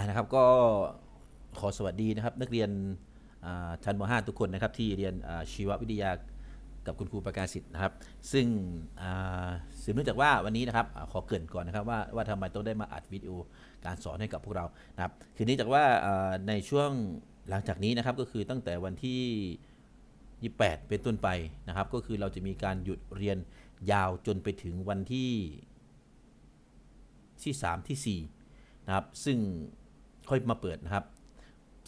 อ่านะครับก็ขอสวัสดีนะครับ นักเรียนชั้นม .5 ทุกคนนะครับ ที่เรียนชีววิทยากับคุณครูประกาศสิทธิ์นะครับ ซึ่งสืบเนื่องจากว่าวันนี้นะครับอขอเกริ่นก่อนนะครับว่าว่าทำไมต้องได้มาอัดวิดีโอการสอนให้กับพวกเรานะครับคือเนื่องจากว่าอ่าในช่วงหลังจากนี้นะครับก็คือตั้งแต่วันที่ 28 เป็นต้นไปนะครับ ก็คือเราจะมีการหยุดเรียนยาวจนไปถึงวันที่ที่ 3 ที่4นะครับซึ่ง ค่อยมาเปิดนะครับ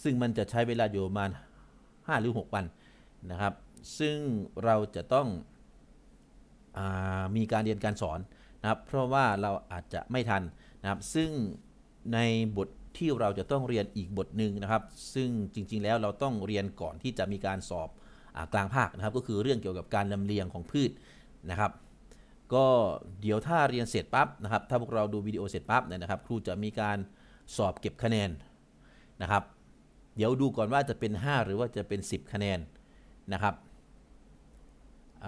ซึ่งมันจะใช้เวลาอยู่ประมาณ 5 หรือ 6 วันนะครับ ซึ่งเราจะต้องอมีการเรียนการสอนนะครับ เพราะว่าเราอาจจะไม่ทันนะครับ ซึ่งในบทที่เราจะต้องเรียนอีกบทหนึ่งนะครับ ซึ่งจริงๆแล้วเราต้องเรียนก่อนที่จะมีการสอบอกลางภาคนะครับ ก็คือเรื่องเกี่ยวกับการลำเลียงของพืชนะครับ ก็เดี๋ยวถ้าเรียนเสร็จปั๊บนะครับ ถ้าพวกเราดูวิดีโอเสร็จปั๊บเนี่ยนะครับ ครูจะมีการ สอบเก็บคะแนนนะครับ เดี๋ยวดูก่อนว่าจะเป็น 5 หรือว่าจะเป็น 10 คะแนนนะครับเ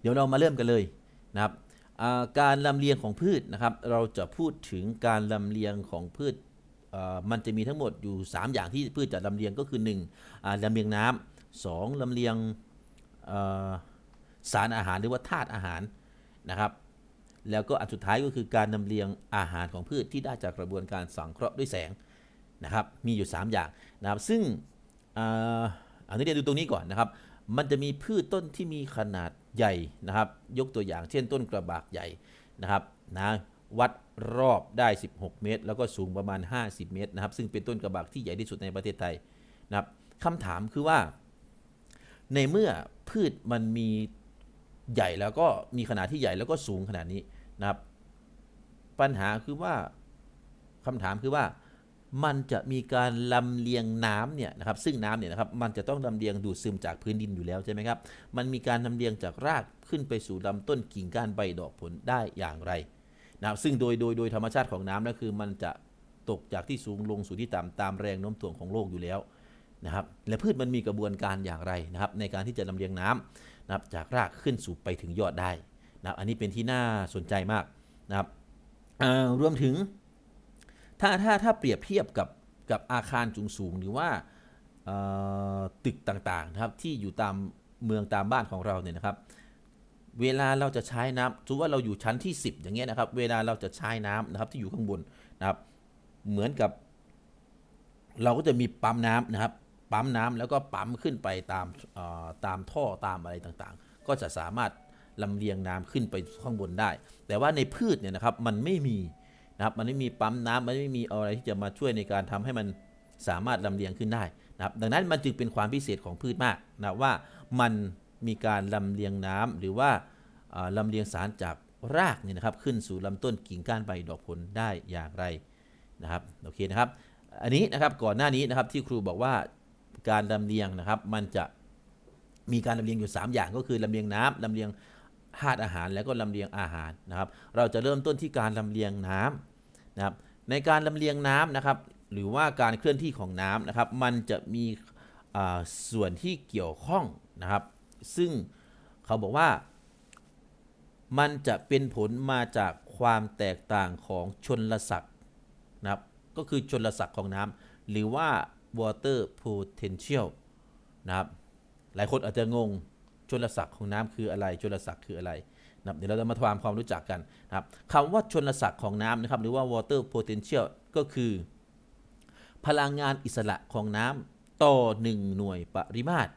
เดี๋ยวเรามาเริ่มกันเลยนะครับการลำเลียงของพืชนะครับ เราจะพูดถึงการลำเลียงของพืชมันจะมีทั้งหมดอยู่ 3 อย่างที่พืชจะลำเลียงก็คือ1อ่าลำเลียงน้ำสองลำเลียงสารอาหารหรือว่าธาตุอาหารนะครับ แล้วก็อันสุดท้ายก็คือการนำเลียงอาหารของพืชที่ได้จากกระบวนการสังเคราะห์ด้วยแสงนะครับ มีอยู่ 3 อย่างนะครับซึ่งอันนี้เรียนดูตรงนี้ก่อนนะครับ มันจะมีพืชต้นที่มีขนาดใหญ่นะครับ ยกตัวอย่างเช่นต้นกระบากใหญ่นะครับนะวัดรอบได้ 16 เมตร แล้วก็สูงประมาณ 50 เมตรนะครับ ซึ่งเป็นต้นกระบากที่ใหญ่ที่สุดในประเทศไทยนะครับคำถามคือว่า ในเมื่อพืชมันมี ใหญ่แล้วก็มีขนาดที่ใหญ่แล้วก็สูงขนาดนี้นะครับ ปัญหาคือว่าคำถามคือว่ามันจะมีการลำเลียงน้ำเนี่ยนะครับซึ่งน้ำเนี่ยนะครับมันจะต้องลำเลียงดูดซึมจากพื้นดินอยู่แล้วใช่ไหมครับมันมีการลำเลียงจากรากขึ้นไปสู่ลำต้นกิ่งก้านใบดอกผลได้อย่างไรนะครับซึ่งโดยโดยโดยธรรมชาติของน้ำนั่นคือมันจะตกจากที่สูงลงสู่ที่ต่ำตามแรงโน้มถ่วงของโลกอยู่แล้วนะครับและพืชมันมีกระบวนการอย่างไรนะครับในการที่จะลำเลียงน้ำนะครับจากรากขึ้นสู่ไปถึงยอดได้นะครับอันนี้เป็นที่น่าสนใจมากนะครับอ่อรวมถึงถ้าถ้าถ้าเปรียบเทียบกับกับอาคารสูงสูงหรือว่าตึกต่างๆนะครับที่อยู่ตามเมืองตามบ้านของเราเนี่ยนะครับ เวลาเราจะใช้น้ำสมมติว่าเราอยู่ชั้นที่ 10 อย่างเงี้ยนะครับ เวลาเราจะใช้น้ำนะครับที่อยู่ข้างบนนะครับ เหมือนกับ เราก็จะมีปั๊มน้ำนะครับ ปั๊มน้ำแล้วก็ปั๊มขึ้นไปตามตามท่อตามอะไรต่างๆ ก็จะสามารถลำเลียงน้ำขึ้นไปข้างบนได้ แต่ว่าในพืชเนี่ยนะครับมันไม่มีนะครับมันไม่มีปั๊มน้ำมันไม่มีอะไรที่จะมาช่วยในการทำให้มันสามารถลำเลียงขึ้นได้นะครับดังนั้นมันจึงเป็นความพิเศษของพืชมากนะว่ามันมีการลำเลียงน้ำหรือว่าเอ่อลำเลียงสารจากรากเนี่ยนะครับขึ้นสู่ลำต้นกิ่งก้านใบดอกผลได้อย่างไรนะครับโอเคนะครับอันนี้นะครับก่อนหน้านี้นะครับที่ครูบอกว่า การลำเลียงนะครับ มันจะมีการลำเลียงอยู่ 3 อย่างก็คือลำเลียงน้ำลำเลียงธาตุอาหารแล้วก็ลำเลียงอาหารนะครับ เราจะเริ่มต้นที่การลำเลียงน้ำนะครับ ในการลำเลียงน้ำนะครับ หรือว่าการเคลื่อนที่ของน้ำนะครับ มันจะมีส่วนที่เกี่ยวข้องนะครับ ซึ่งเขาบอกว่า มันจะเป็นผลมาจากความแตกต่างของชนละศักดิ์นะครับ ก็คือชนละศักดิ์ของน้ำหรือว่า water potential นะครับ หลายคนอาจจะงงชนลศักดิ์ของน้ำคืออะไรชนลศักดิ์คืออะไรนะครับเดี๋ยวเราจะมาทำความรู้จักกันนะครับคำว่าชนลศักดิ์ของน้ำนะครับหรือว่า water potential ก็คือ พลังงานอิสระของน้ำต่อ 1 หน่วยปริมาตร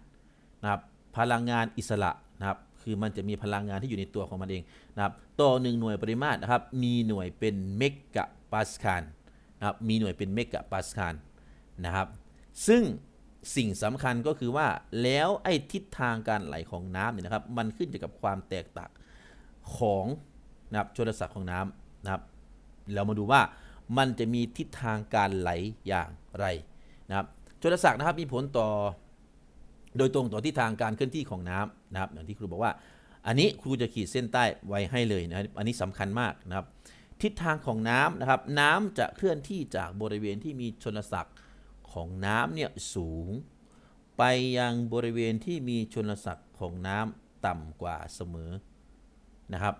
นะครับพลังงานอิสระนะครับคือมันจะมีพลังงานที่อยู่ในตัวของมันเองนะครับต่อ 1 หน่วยปริมาตรนะครับมีหน่วยเป็นเมกะปาสคาลนะครับมีหน่วยเป็นเมกะปาสคาลนะครับ ซึ่งสิ่งสำคัญก็คือว่าแล้วไอ้ทิศทางการไหลของน้ำเนี่ยนะครับ มันขึ้นอยู่กับความแตกต่างของนะครับชนศักดิ์ของน้ำนะครับ เรามาดูว่ามันจะมีทิศทางการไหลอย่างไรนะครับชนศักดิ์นะครับมีผลต่อ โดยตรงต่อทิศทางการเคลื่อนที่ของน้ำนะครับ อย่างที่ครูบอกว่า อันนี้ครูจะขีดเส้นใต้ไว้ให้เลยนะครับอันนี้สำคัญมากนะครับ ทิศทางของน้ำนะครับ น้ำจะเคลื่อนที่จากบริเวณที่มีชนศักดิ์ ของน้ำเนี่ยสูง ไปยังบริเวณที่มีชนศักดิ์ของน้ำต่ำกว่าเสมอนะครับ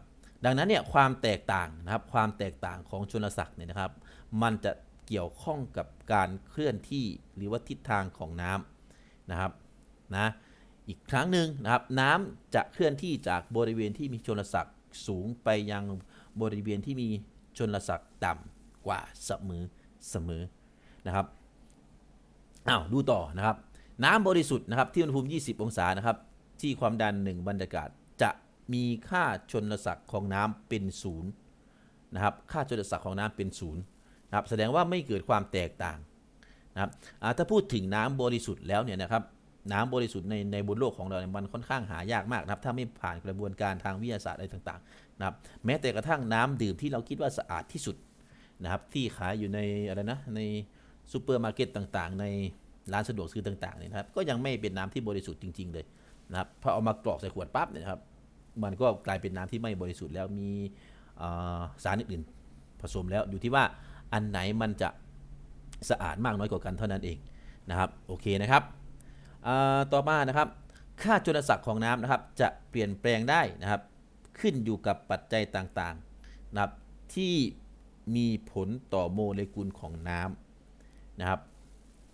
ดังนั้นเนี่ยความแตกต่างนะครับความแตกต่างของชนศักดิ์เนี่ยนะครับ มันจะเกี่ยวข้องกับการเคลื่อนที่หรือว่าทิศทางของน้ำนะครับนะอีกครั้งหนึ่งนะครับน้ำจะเคลื่อนที่จากบริเวณที่มีชนลศักดิ์สูงไปยังบริเวณที่มีชนลศักดิ์ต่ำกว่าเสมอเสมอนะครับ อ้าวดูต่อนะครับ น้ำบริสุทธิ์นะครับที่อุณหภูมิ 20 องศานะครับ ที่ความดัน 1 บรรยากาศจะมีค่าชนลศักดิ์ของน้ำเป็นศูนย์นะครับค่าชนลศักดิ์ของน้ำเป็นศูนย์นะครับแสดงว่าไม่เกิดความแตกต่างนะครับถ้าพูดถึงน้ำบริสุทธิ์แล้วเนี่ยนะครับน้ำบริสุทธิ์ในในบนโลกของเราเนี่ยมันค่อนข้างหายากมากนะครับถ้าไม่ผ่านกระบวนการทางวิทยาศาสตร์อะไรต่างๆนะครับแม้แต่กระทั่งน้ำดื่มที่เราคิดว่าสะอาดที่สุดนะครับที่ขายอยู่ในอะไรนะใน ซูเปอร์มาร์เก็ตต่างๆ ในร้านสะดวกซื้อต่างๆเนี่ยนะครับ ก็ยังไม่เป็นน้ำที่บริสุทธิ์จริง ๆ เลยนะครับพอเอามากรอกใส่ขวดปั๊บเนี่ยครับ มันก็กลายเป็นน้ำที่ไม่บริสุทธิ์แล้วมีสารอื่นๆผสมแล้วอยู่ที่ว่าอันไหนมันจะสะอาดมากน้อยกว่ากันเท่านั้นเองนะครับโอเคนะครับต่อมานะครับ ค่าจุลศักดิ์ของน้ำนะครับ จะเปลี่ยนแปลงได้นะครับ ขึ้นอยู่กับปัจจัยต่างๆนะครับที่มีผลต่อโมเลกุลของน้ำ นะครับ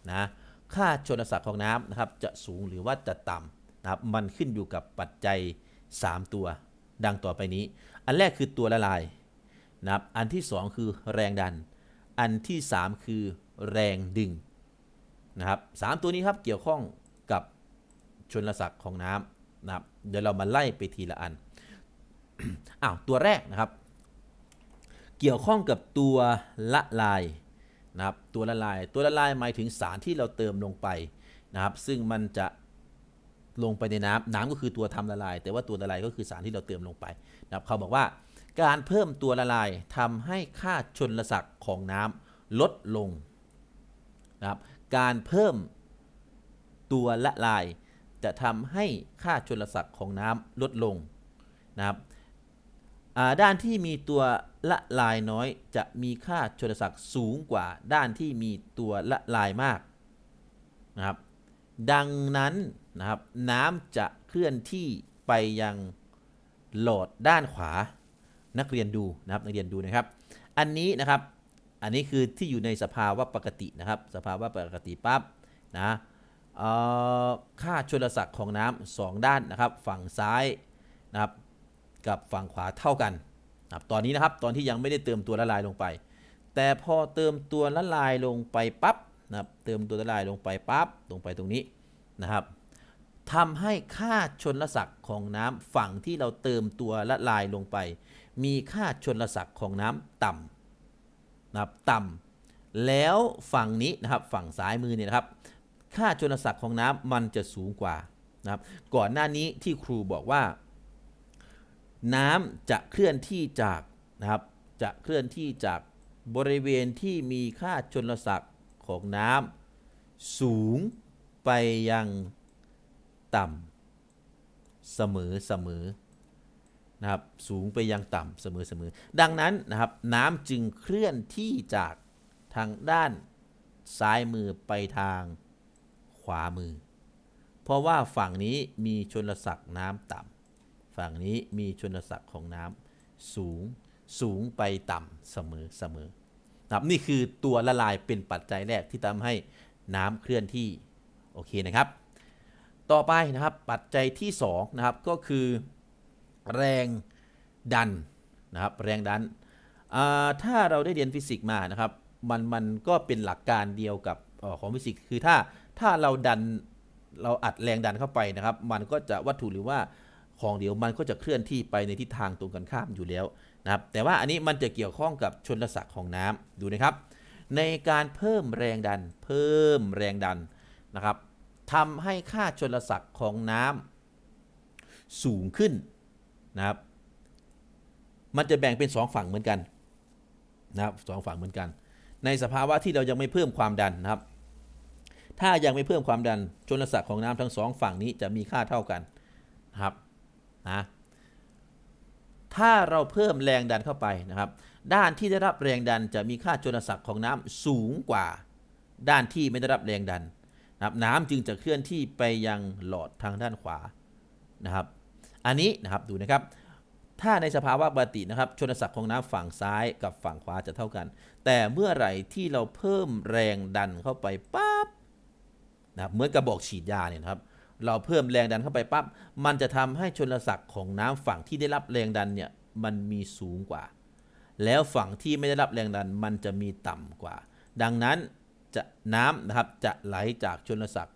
นะค่าชนศักดิ์ของน้ำนะครับจะสูงหรือว่าจะต่ำนะครับมันขึ้นอยู่กับปัจจัย 3 ตัว ดังต่อไปนี้ อันแรกคือตัวละลายนะครับอันที่ 2 คือแรงดัน อันที่ 3 คือแรงดึงนะครับสามตัวนี้ครับเกี่ยวข้องกับชนลศักดิ์ของน้ำนะครับเดี๋ยวเรามาไล่ไปทีละอันอ้าวตัวแรกนะครับ เกี่ยวข้องกับตัวละลาย นะครับตัวละลายตัวละลายหมายถึงสารที่เราเติมลงไปนะครับ ซึ่งมันจะลงไปในน้ำน้ำก็คือตัวทำละลาย แต่ว่าตัวละลายก็คือสารที่เราเติมลงไปนะครับเขาบอกว่าการเพิ่มตัวละลายทำให้ค่าชนละศักดิ์ของน้ำลดลงนะครับการเพิ่มตัวละลาย จะทำให้ค่าชนละศักดิ์ของน้ำลดลงนะครับ ด้านที่มีตัวละลายน้อย จะมีค่าชนศักดิ์สูงกว่าด้านที่มีตัวละลายมากนะครับ ดังนั้นนะครับน้ำจะเคลื่อนที่ไปยังโหลดด้านขวา นักเรียนดูนะครับนักเรียนดูนะครับ อันนี้นะครับอันนี้คือที่อยู่ในสภาวะปกตินะครับ สภาวะปกติปั๊บนะค่าชนศักดิ์ของน้ำสองด้านนะครับ ฝั่งซ้ายนะครับ กับฝั่งขวาเท่ากันนะครับตอนนี้นะครับตอนที่ยังไม่ได้เติมตัวละลายลงไป แต่พอเติมตัวละลายลงไปปั๊บนะครับเติมตัวละลายลงไปปั๊บลงไปตรงนี้นะครับทำให้ค่าชนละศักดิ์ของน้ำฝั่งที่เราเติมตัวละลายลงไป มีค่าชนละศักดิ์ของน้ำต่ำนะครับต่ำแล้วฝั่งนี้นะครับฝั่งซ้ายมือเนี่ยนะครับ ค่าชนละศักดิ์ของน้ำมันจะสูงกว่านะครับก่อนหน้านี้ที่ครูบอกว่า น้ำจะเคลื่อนที่จากนะครับจะเคลื่อนที่จากบริเวณที่มีค่าชนลศักดิ์ของน้ำสูงไปยังต่ำเสมอเสมอนะครับสูงไปยังต่ำเสมอเสมอดังนั้นนะครับน้ำจึงเคลื่อนที่จากทางด้านซ้ายมือไปทางขวามือ เพราะว่าฝั่งนี้มีชนลศักดิ์น้ำต่ำ ฝั่งนี้มีชนศักดิ์ของน้ำสูงสูงไปต่ำเสมอเสมอนะครับนี่คือตัวละลายเป็นปัจจัยแรกที่ทำให้น้ำเคลื่อนที่โอเคนะครับ ต่อไปนะครับปัจจัยที่2นะครับก็คือแรงดันนะครับแรงดันถ้าเราได้เรียนฟิสิกส์มานะครับมันมันก็เป็นหลักการเดียวกับออของฟิสิกส์คือถ้าถ้าเราดันเราอัดแรงดันเข้าไปนะครับ มันก็จะวัตถุหรือว่า ของเดียวมันก็จะเคลื่อนที่ไปในทิศทางตรงกันข้ามอยู่แล้วนะครับแต่ว่าอันนี้มันจะเกี่ยวข้องกับชนลศักดิ์ของน้ำดูนะครับ ในการเพิ่มแรงดัน เพิ่มแรงดันนะครับทำให้ค่าชนลศักดิ์ของน้ำสูงขึ้นนะครับ มันจะแบ่งเป็น 2 ฝั่งเหมือนกันนะครับสองฝั่งเหมือนกัน ในสภาวะที่เรายังไม่เพิ่มความดันนะครับ ถ้ายังไม่เพิ่มความดันชนลศักดิ์ของน้ำทั้งสองฝั่งนี้จะมีค่าเท่ากันนะครับ นะถ้าเราเพิ่มแรงดันเข้าไปนะครับ ด้านที่ได้รับแรงดันจะมีค่าจนศักดิ์ของน้ำสูงกว่า ด้านที่ไม่ได้รับแรงดันนะครับน้ำจึงจะเคลื่อนที่ไปยังหลอดทางด้านขวานะครับ อันนี้นะครับดูนะครับ ถ้าในสภาวะปกตินะครับชนศักดิ์ของน้ำฝั่งซ้ายกับฝั่งขวาจะเท่ากัน แต่เมื่อไหร่ที่เราเพิ่มแรงดันเข้าไปปั๊บนะครับเหมือนกระบอกฉีดยาเนี่ยนะครับ เราเพิ่มแรงดันเข้าไปปั๊บมันจะทำให้ชนศักดิ์ของน้ำฝั่งที่ได้รับแรงดันเนี่ยมันมีสูงกว่า แล้วฝั่งที่ไม่ได้รับแรงดันมันจะมีต่ำกว่า ดังนั้นจะน้ำนะครับจะไหลจากชนศักดิ์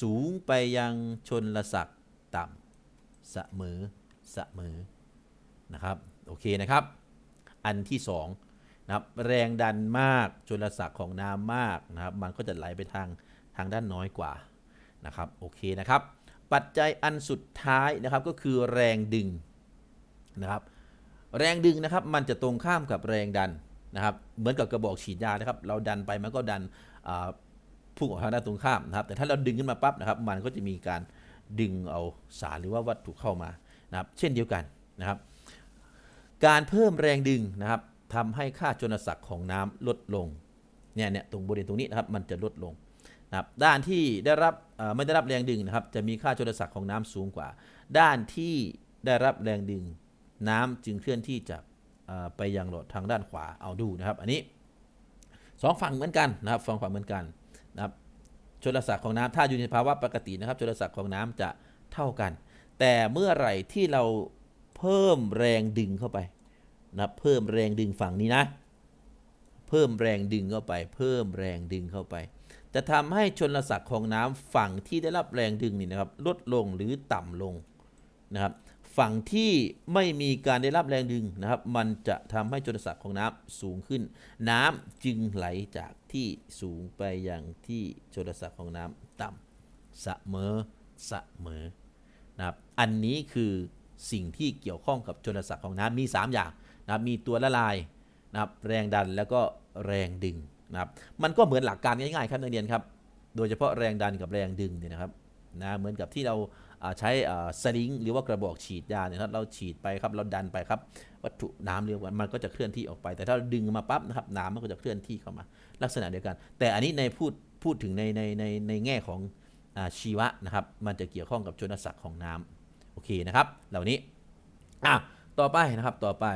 สูงไปยังชนศักดิ์ต่ำเสมอเสมอนะครับโอเคนะครับ อันที่สองนะครับแรงดันมากชนศักดิ์ของน้ำมากนะครับ มันก็จะไหลไปทางทางด้านน้อยกว่า นะครับโอเคนะครับ ปัจจัยอันสุดท้ายนะครับก็คือแรงดึงนะครับ แรงดึงนะครับมันจะตรงข้ามกับแรงดันนะครับเหมือนกับกระบอกฉีดยานะครับ เราดันไปมันก็ดันพุ่งออกทางด้านตรงข้ามนะครับ แต่ถ้าเราดึงขึ้นมาปั๊บนะครับ มันก็จะมีการดึงเอาสารหรือว่าวัตถุเข้ามานะครับ เช่นเดียวกันนะครับ การเพิ่มแรงดึงนะครับทำให้ค่าชนศักดิ์ของน้ำลดลงเนี่ยเนี่ยตรงบริเวณตรงนี้นะครับ มันจะลดลง นะครับด้านที่ได้รับไม่ได้รับแรงดึงนะครับจะมีค่าชนศักดิ์ของน้ำสูงกว่า ด้านที่ได้รับแรงดึงน้ำจึงเคลื่อนที่จากไปยังหลอดทางด้านขวาเอาดูนะครับ อันนี้สองฝั่งเหมือนกันนะครับสองฝั่งเหมือนกันนะครับชนศักดิ์ของน้ำถ้าอยู่ในภาวะปกตินะครับชนศักดิ์ของน้ำจะเท่ากัน แต่เมื่อไหร่ที่เราเพิ่มแรงดึงเข้าไปนะเพิ่มแรงดึงฝั่งนี้นะ เพิ่มแรงดึงเข้าไป เพิ่มแรงดึงเข้าไป จะทำให้ชนศักดิ์ของน้ำฝั่งที่ได้รับแรงดึงนี่นะครับลดลงหรือต่ำลงนะครับฝั่งที่ไม่มีการได้รับแรงดึงนะครับ มันจะทำให้ชนศักดิ์ของน้ำสูงขึ้น น้ำจึงไหลจากที่สูงไปอยังที่ชนศักดิ์ของน้ำต่ำเสมอเสมอนะครับอันนี้คือสิ่งที่เกี่ยวข้องกับชนศักดิ์ของน้ำมี 3 อย่างนะครับมีตัวละลายนะครับแรงดันแล้วก็แรงดึง นะครับมันก็เหมือนหลักการง่ายๆครับนักเรียนครับ โดยเฉพาะแรงดันกับแรงดึงเนี่ยนะครับนะเหมือนกับที่เราใช้สลิงหรือว่ากระบอกฉีดยาเนี่ยครับเราฉีดไปครับเราดันไปครับ วัตถุน้ำเรียกว่ามันก็จะเคลื่อนที่ออกไป แต่ถ้าดึงมาปั๊บนะครับน้ำมันก็จะเคลื่อนที่เข้ามา ลักษณะเดียวกัน แต่อันนี้ในพูดพูดถึงในในในในแง่ของอชีวะนะครับมันจะเกี่ยวข้องกับชนศักดิ์ของน้ำโอเคนะครับ เหล่านี้อะต่อไปนะครับต่อไป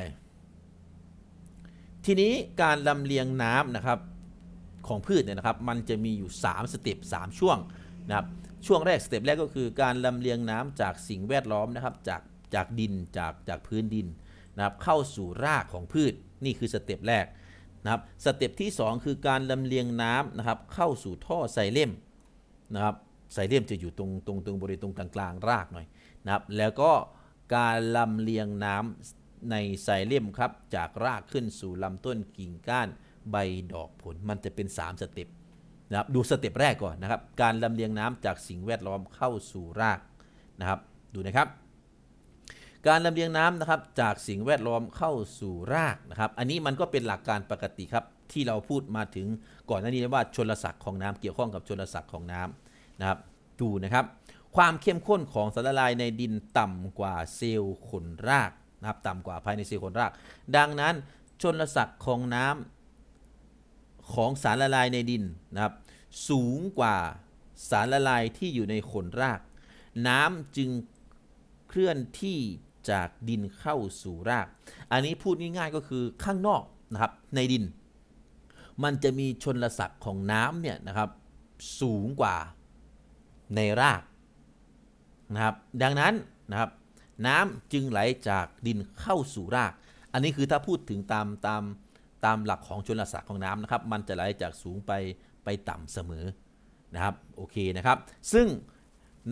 ทีนี้การลำเลียงน้ำนะครับ ของพืชเนี่ยนะครับมันจะมีอยู่ 3 สเต็ป3ช่วงนะครับช่วงแรกสเต็ปแรกก็คือการลำเลียงน้ำจากสิ่งแวดล้อมนะครับจากจากดินจากจากพื้นดินนะครับเข้าสู่รากของพืชนี่คือสเต็ปแรกนะครับสเต็ปที่ 2 คือการลำเลียงน้ำนะครับเข้าสู่ท่อไซเลมนะครับไซเลมจะอยู่ตรงตรงตรงบริเวณตรงกลางๆรากหน่อยนะครับแล้วก็การลำเลียงน้ำในไซเลมครับจากรากขึ้นสู่ลำต้นกิ่งก้าน ใบดอกผลมันจะเป็น 3 สเต็ปนะครับดูสเต็ปแรกก่อนนะครับ การลำเลียงน้ำจากสิ่งแวดล้อมเข้าสู่รากนะครับดูนะครับ การลำเลียงน้ำนะครับจากสิ่งแวดล้อมเข้าสู่รากนะครับ อันนี้มันก็เป็นหลักการปกติครับที่เราพูดมาถึงก่อนหน้านี้ว่าชนลศักดิ์ของน้ำเกี่ยวข้องกับชนลศักดิ์ของน้ำนะครับดูนะครับ ความเข้มข้นของสารละลายในดินต่ำกว่าเซลล์ขนรากนะครับต่ำกว่าภายในเซลล์ขนราก ดังนั้นชนลศักดิ์ของน้ำ ของสารละลายในดินนะครับ สูงกว่าสารละลายที่อยู่ในขนราก น้ำจึงเคลื่อนที่จากดินเข้าสู่ราก อันนี้พูดง่ายๆก็คือข้างนอกนะครับในดิน มันจะมีชนศักดิ์ของน้ำเนี่ยนะครับสูงกว่าในรากนะครับ ดังนั้นนะครับน้ำจึงไหลจากดินเข้าสู่ราก อันนี้คือถ้าพูดถึงตามตาม ตามหลักของชนศักดิ์ของน้ำนะครับ มันจะไหลจากสูงไปไปต่ำเสมอนะครับโอเคนะครับ ซึ่ง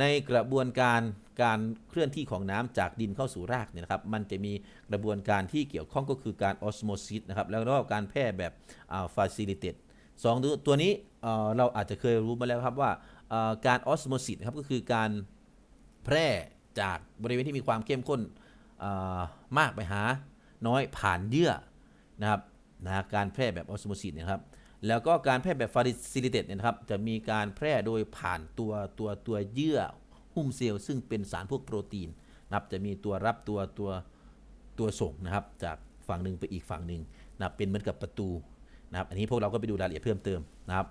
ในกระบวนการการเคลื่อนที่ของน้ำจากดินเข้าสู่รากเนี่ยนะครับ มันจะมีกระบวนการที่เกี่ยวข้องก็คือการออสโมซิสนะครับ แล้วก็การแพร่แบบฟาซิลิเตตสองตัวนี้เราอาจจะเคยรู้มาแล้วครับว่าการออสโมซิสครับก็คือการแพร่จากบริเวณที่มีความเข้มข้นมากไปหาน้อยผ่านเยื่อนะครับ นะการแพร่แบบออสโมซิสเนะครับแล้วก็การแพร่แบบฟาริซิลิเตตเนี่ยนะครับจะมีการแพร่โดยผ่านตัวตัวตัวเยื่อหุ้มเซลล์ซึ่งเป็นสารพวกโปรตีนนะครับจะมีตัวรับตัวตัวตัวส่งนะครับจากฝั่งหนึ่งไปอีกฝั่งหนึ่งนะครับเป็นเหมือนกับประตูนะครับอันนี้พวกเราก็ไปดูรายละเอียดเพิ่มเติมนะครับ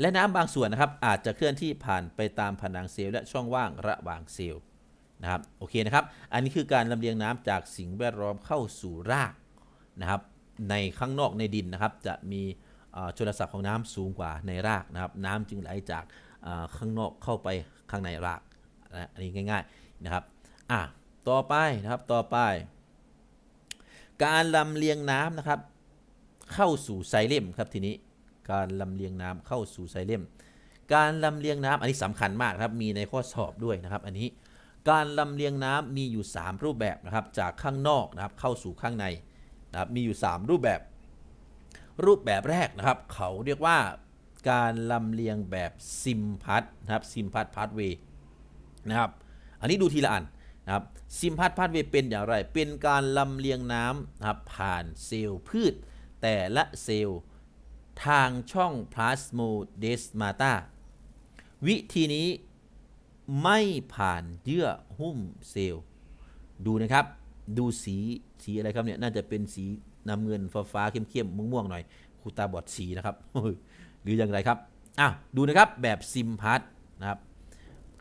และน้ำบางส่วนนะครับอาจจะเคลื่อนที่ผ่านไปตามผนังเซลล์และช่องว่างระหว่างเซลล์ นะครับโอเคนะครับอันนี้คือการลำเลียงน้ำจากสิ่งแวดล้อมเข้าสู่รากนะครับในข้างนอกในดินนะครับ จะมีเอ่อชนศัพท์ของน้ำสูงกว่าในรากนะครับ น้ำจึงไหลจากข้างนอกเข้าไปข้างในรากนะอันนี้ง่าย ๆนะครับอะต่อไปนะครับต่อไป การลำเลียงน้ำนะครับ เข้าสู่ไซเลมครับทีนี้การลำเลียงน้ำเข้าสู่ไซเลมการลำเลียงน้ำอันนี้สำคัญมากครับมีในข้อสอบด้วยนะครับ อันนี้ การลำเลียงน้ำมีอยู่ 3 รูปแบบนะครับ จากข้างนอกนะครับเข้าสู่ข้างในนะครับมีอยู่ 3 รูปแบบ รูปแบบแรกนะครับ เขาเรียกว่าการลำเลียงแบบซิมพัทนะครับซิมพัทพาสเวย์นะครับ อันนี้ดูทีละอันนะครับซิมพัทพาสเวย์เป็นอย่างไร เป็นการลำเลียงน้ำนะครับผ่านเซลล์พืช แต่ละเซลล์ทางช่องพลาสโมเดสมาตาวิธีนี้ ไม่ผ่านเยื่อหุ้มเซลล์ ดูนะครับ ดูสีสีอะไรครับเนี่ย น่าจะเป็นสีน้ำเงินฟ้าฟ้าๆเข้มๆม่วงๆหน่อยคูตาบอดสีนะครับหรืออย่างไรครับอะดูนะครับแบบซิมพัทนะครับ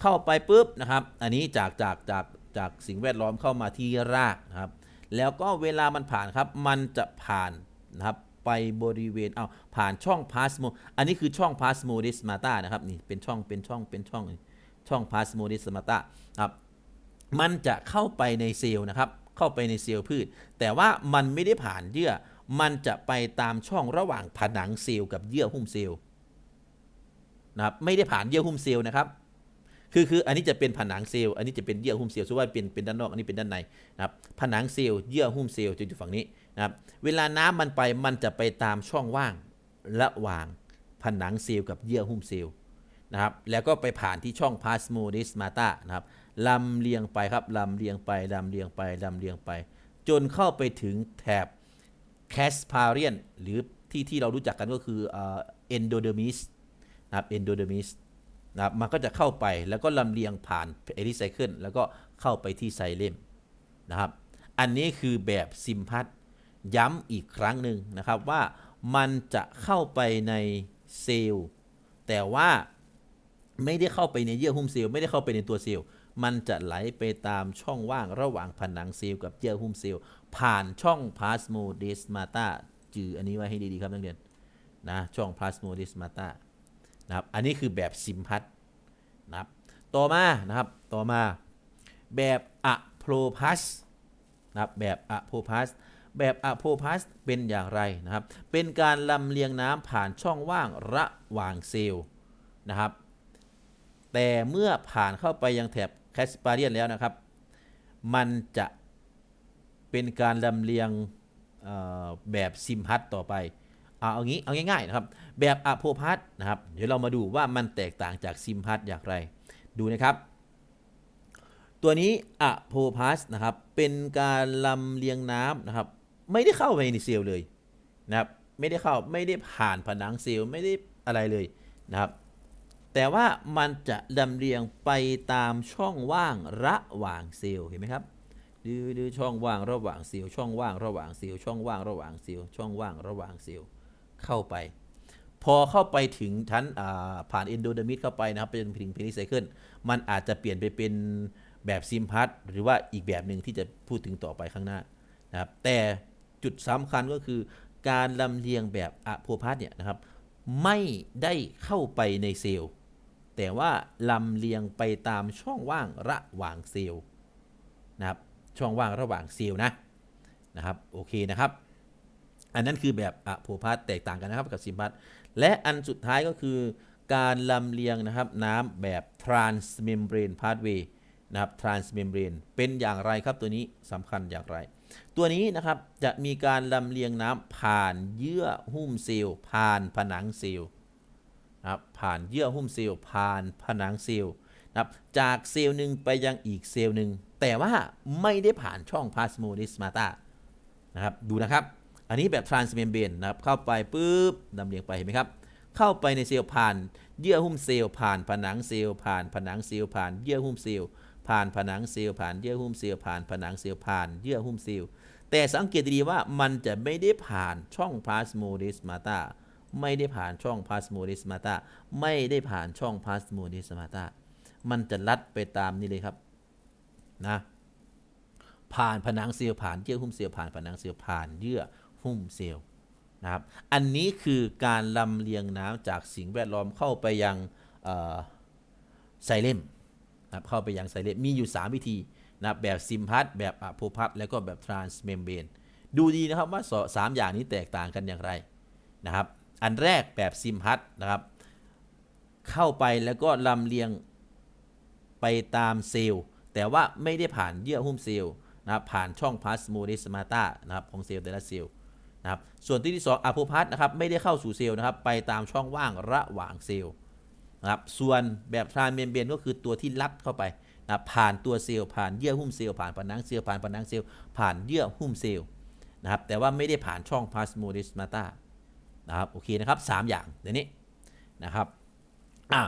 เข้าไปปุ๊บนะครับ อันนี้จากจากจากจากสิ่งแวดล้อมเข้ามาที่รากนะครับ แล้วก็เวลามันผ่านครับ มันจะผ่านนะครับไปบริเวณเอาผ่านช่องพาสโม อันนี้คือช่องพาสโมดิสมาตานะครับนี่เป็นช่องเป็นช่องเป็นช่อง ช่องพาสโมดิสมาตาครับมันจะเข้าไปในเซลล์นะครับ เข้าไปในเซลล์พืช แต่ว่ามันไม่ได้ผ่านเยื่อ มันจะไปตามช่องระหว่างผนังเซลล์กับเยื่อหุ้มเซลล์นะครับไม่ได้ผ่านเยื่อหุ้มเซลล์นะครับ คือคืออันนี้จะเป็นผนังเซลล์ อันนี้จะเป็นเยื่อหุ้มเซลล์ส่วนว่าเป็นเป็นด้านนอก อันนี้เป็นด้านในนะครับ ผนังเซลล์เยื่อหุ้มเซลล์จะอยู่ฝั่งนี้นะครับ เวลาน้ำมันไปมันจะไปตามช่องว่างระหว่างผนังเซลล์กับเยื่อหุ้มเซลล์ นะครับแล้วก็ไปผ่านที่ช่องพาสโมดิสมาตานะครับลำเลียงไปครับลำเลียงไปลำเลียงไปลำเลียงไป จนเข้าไปถึงแถบแคสพาเรียนหรือที่ที่เรารู้จักกันก็คือเอนโดเดอร์มิสนะครับเอนโดเดอร์มิสนะครับมันก็จะเข้าไปแล้วก็ลำเลียงผ่านเอริไซเคิลแล้วก็เข้าไปที่ไซเลมนะครับ อันนี้คือแบบซิมพัทย้ำอีกครั้งหนึ่งนะครับว่ามันจะเข้าไปในเซลล์แต่ว่า ไม่ได้เข้าไปในเยื่อหุ้มเซลล์ไม่ได้เข้าไปในตัวเซลล์มันจะไหลไปตามช่องว่างระหว่างผนังเซลล์กับเยื่อหุ้มเซลล์ผ่านช่องพลาสโมเดสมาตาจืออันนี้ไว้ให้ดีๆครับนักเรียนนะช่องพลาสโมเดสมาตานะครับอันนี้คือแบบซิมพัทนะครับต่อมานะครับต่อมาแบบอะโพรพัสนะครับแบบอะโพรพัสแบบอะโพรพัสเป็นอย่างไรนะครับ เป็นการลำเลียงน้ำผ่านช่องว่างระหว่างเซลล์นะครับ แต่เมื่อผ่านเข้าไปยังแถบแคสปาเรียนแล้วนะครับ มันจะเป็นการลำเลียงแบบซิมพัทต่อไป เอาเอางี้เอาง่ายๆนะครับ แบบอะโพพัทนะครับ เดี๋ยวเรามาดูว่ามันแตกต่างจากซิมพัทอย่างไร ดูนะครับ ตัวนี้อะโพพัสนะครับ เป็นการลำเลียงน้ำนะครับ ไม่ได้เข้าไปในเซลล์เลยนะครับ ไม่ได้เข้าไม่ได้ผ่านผนังเซลล์ไม่ได้อะไรเลยนะครับ แต่ว่ามันจะลำเลียงไปตามช่องว่างระหว่างเซลล์เห็นไหมครับดูดูช่องว่างระหว่างเซลล์ช่องว่างระหว่างเซลล์ช่องว่างระหว่างเซลล์ช่องว่างระหว่างเซลล์เข้าไป พอเข้าไปถึงชั้นผ่านเอนโดเดมิดเข้าไปนะครับไปจนถึงเพนิไซเคิลมันอาจจะเปลี่ยนไปเป็นแบบซิมพัทหรือว่าอีกแบบหนึ่งที่จะพูดถึงต่อไปข้างหน้านะครับแต่จุดสำคัญก็คือการลำเลียงแบบอะโพพาสเนี่ยนะครับไม่ได้เข้าไปในเซลล์ แต่ว่าลำเลียงไปตามช่องว่างระหว่างเซลล์นะครับ ช่องว่างระหว่างเซลล์นะนะครับ โอเคนะครับ อันนั้นคือแบบอะโพพาสแตกต่างกันนะครับกับซิมพัสและอันสุดท้ายก็คือการลำเลียงนะครับน้ำแบบ transmembrane pathway นะครับ transmembrane เป็นอย่างไรครับตัวนี้สำคัญอย่างไร ตัวนี้นะครับจะมีการลำเลียงน้ำผ่านเยื่อหุ้มเซลล์ผ่านผนังเซลล์ นะครับผ่านเยื่อหุ้มเซลล์ผ่านผนังเซลล์นะครับจากเซลล์หนึ่งไปยังอีกเซลล์หนึ่งแต่ว่าไม่ได้ผ่านช่องพาสโมดิสมาตานะครับดูนะครับอันนี้แบบ transmembrane นะครับเข้าไปปุ๊บดำเลียงไปเห็นไหมครับเข้าไปในเซลล์ผ่านเยื่อหุ้มเซลล์ผ่านผนังเซลล์ผ่านผนังเซลล์ผ่านเยื่อหุ้มเซลล์ผ่านผนังเซลล์ผ่านเยื่อหุ้มเซลล์ผ่านผนังเซลล์ผ่านเยื่อหุ้มเซลล์แต่สังเกตดีว่ามันจะไม่ได้ผ่านช่องพาสโมดิสมาตา ไม่ได้ผ่านช่องพาสโมดิสมาตาไม่ได้ผ่านช่องพาสโมดิสมาตามันจะลัดไปตามนี่เลยครับนะผ่านผนังเซลล์ผ่านเยื่อหุ้มเซลล์ผ่านผนังเซลล์ผ่านเยื่อหุ้มเซลล์นะครับอันนี้คือการลำเลียงน้ำจากสิ่งแวดล้อมเข้าไปยังไซเลมนะครับเข้าไปยังไซเลมมีอยู่ 3 วิธีนะแบบซิมพัทแบบอะโพพัทแล้วก็แบบทรานส์เมมเบรนดูดีนะครับว่าสสามอย่างนี้แตกต่างกันอย่างไรนะครับ อันแรกแบบซิมพัทนะครับ เข้าไปแล้วก็ลำเลียงไปตามเซลล์ แต่ว่าไม่ได้ผ่านเยื่อหุ้มเซลล์นะครับผ่านช่องพาสโมเดสมาตานะครับของเซลล์แต่ละเซลล์นะครับส่วนที่ที่2อะโพพาสนะครับไม่ได้เข้าสู่เซลล์นะครับไปตามช่องว่างระหว่างเซลล์นะครับส่วนแบบทรานเมมเบรนก็คือตัวที่ลัดเข้าไปนะผ่านตัวเซลล์ผ่านเยื่อหุ้มเซลล์ผ่านผนังเซลล์ผ่านผนังเซลล์ผ่านเยื่อหุ้มเซลล์นะครับแต่ว่าไม่ได้ผ่านช่องพาสโมเดสมาตา นะครับโอเคนะครับสามอย่างเดี๋ยวนี้นะครับอะ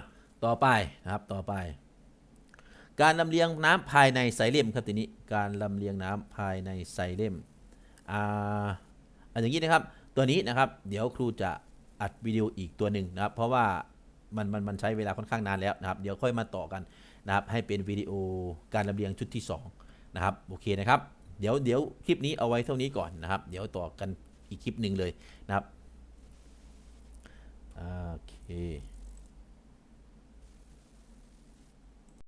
ต่อไปนะครับต่อไป การลำเลียงน้ำภายในไซเลมครับทีนี้การลำเลียงน้ำภายในไซเลมอ่าอันอย่างนี้นะครับตัวนี้นะครับเดี๋ยวครูจะอัดวิดีโออีกตัวหนึ่งนะครับ เพราะว่ามันมันมันใช้เวลาค่อนข้างนานแล้วนะครับ เดี๋ยวค่อยมาต่อกันนะครับให้เป็นวิดีโอการลำเลียงชุดที่สองนะครับโอเคนะครับ เดี๋ยวเดี๋ยวคลิปนี้เอาไว้เท่านี้ก่อนนะครับ เดี๋ยวต่อกันอีกคลิปหนึ่งเลยนะครับ โอเค